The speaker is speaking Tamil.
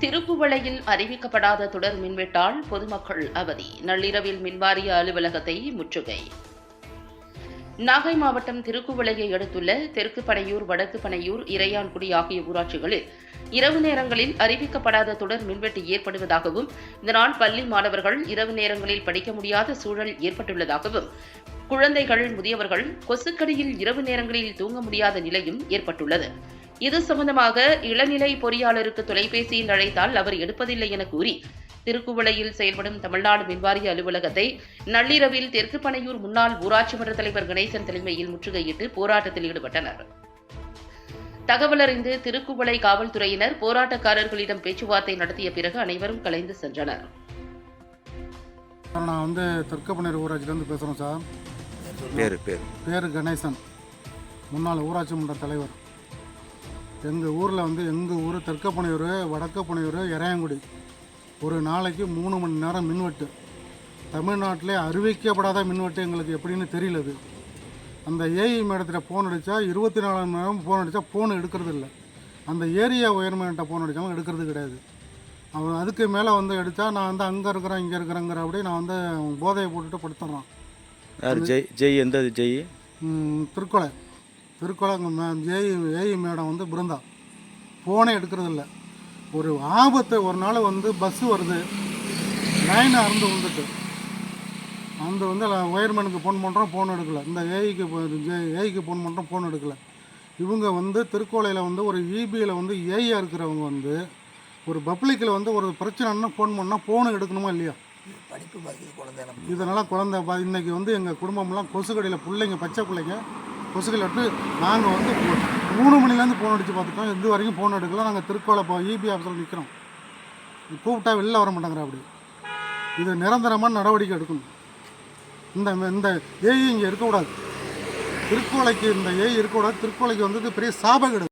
திருப்புவளையில் அறிவிக்கப்படாத தொடர் மின்வெட்டால் பொதுமக்கள் அவதி. நள்ளிரவில் மின்வாரிய அலுவலகத்தை முற்றுகை. நாகை மாவட்டம் திருக்குவளையை அடுத்துள்ள தெற்கு பனையூர் வடக்கு பனையூர் இறையான்குடி ஆகிய ஊராட்சிகளில் இரவு நேரங்களில் அறிவிக்கப்படாத தொடர் மின்வெட்டு ஏற்படுவதாகவும் இதனால் பள்ளி மாணவர்கள் இரவு நேரங்களில் படிக்க முடியாத சூழல் ஏற்பட்டுள்ளதாகவும் குழந்தைகள் முதியவர்கள் கொசுக்கடியில் இரவு நேரங்களில் தூங்க முடியாத நிலையும் ஏற்பட்டுள்ளது. இது சம்பந்தமாக இளநிலை பொறியாளருக்கு தொலைபேசியில் அழைத்தால் அவர் எடுப்பதில்லை என கூறி திருக்குவளையில் செயல்படும் தமிழ்நாடு மின்வாரிய அலுவலகத்தை நள்ளிரவில் தெற்கு பனையூர் முன்னாள் ஊராட்சி மன்ற தலைவர் கணேசன் தலைமையில் முற்றுகையிட்டு போராட்டத்தில் ஈடுபட்டனர். தகவல் அறிந்து திருக்குவளை காவல்துறையினர் போராட்டக்காரர்களிடம் பேச்சுவார்த்தை நடத்திய பிறகு அனைவரும் கலைந்து சென்றனர். நான் வந்து தெற்கப்பண்ணீர் ஊராட்சியிலேருந்து பேசுகிறோம் சார். பேர் பேர். பேர் கணேசன் முன்னாள் ஊராட்சி மன்ற தலைவர். எங்கள் ஊரில் வந்து எங்கள் ஊர் தெற்கப்பனையூர் வடக்கப்பனையூர் இறையங்குடி. ஒரு நாளைக்கு மூணு மணி நேரம் மின்வெட்டு. தமிழ்நாட்டிலே அறிவிக்கப்படாத மின்வெட்டு எங்களுக்கு எப்படின்னு தெரியல அது. அந்த ஏஇ மேடத்தில் ஃபோன் அடித்தா இருபத்தி நாலு மணி நேரம் ஃபோன் அடித்தா ஃபோன் எடுக்கிறது இல்லை. அந்த ஏரியா உயர்மேன்ட்ட ஃபோன் அடித்தாலும் எடுக்கிறது கிடையாது. அவன் அதுக்கு மேலே வந்து எடுத்தா நான் வந்து அங்கே இருக்கிறேன் இங்கே இருக்கிறேங்கிற அப்படி நான் வந்து போதையை போட்டுட்டு படுத்துடுறான் யார்? ஜெய் ஜெய் எந்த ஜெய்? திருக்கொலை திருக்கொலை அங்கே மே ஏஇ ஏஇ மேடம் வந்து பிருந்தா. ஃபோனே எடுக்கிறது இல்லை ஒரு ஆபத்து ஒரு நாள் வந்து பஸ்ஸு வருது. லைன் அறந்து வந்துட்டு அந்த வந்து ஒயர்மேனுக்கு ஃபோன் பண்ணுறோம் ஃபோன் எடுக்கல. இந்த ஏஐக்கு ஏஐக்கு ஃபோன் பண்ணுறோம் ஃபோன் எடுக்கல. இவங்க வந்து திருக்கோலையில் வந்து ஒரு இபியில் வந்து ஏஐயாக இருக்கிறவங்க வந்து ஒரு பப்ளிக்கில் வந்து ஒரு பிரச்சனைன்னா ஃபோன் பண்ணால் ஃபோனு எடுக்கணுமா இல்லையா? இதனால் குழந்தை பா இன்னைக்கு வந்து எங்கள் குடும்பம்லாம் கொசுக்கடியில் பிள்ளைங்க பச்சை பிள்ளைங்க கொசுகள் விட்டு நாங்கள் வந்து மூணு மணிலேருந்து ஃபோன் அடித்து பார்த்துட்டோம். இது வரைக்கும் ஃபோன் எடுக்கல. நாங்கள் திருக்கோலை இப்போ இபி ஆஃபீஸில் நிற்கிறோம் கூப்பிட்டா வெளில வர மாட்டேங்கிற அப்படி. இது நிரந்தரமான நடவடிக்கை எடுக்கணும். இந்த இந்த ஏஐ இங்கே இருக்கக்கூடாது. திருக்கோலைக்கு இந்த ஏஐ இருக்கக்கூடாது. திருக்கோலைக்கு வந்து பெரிய சாபகேடு.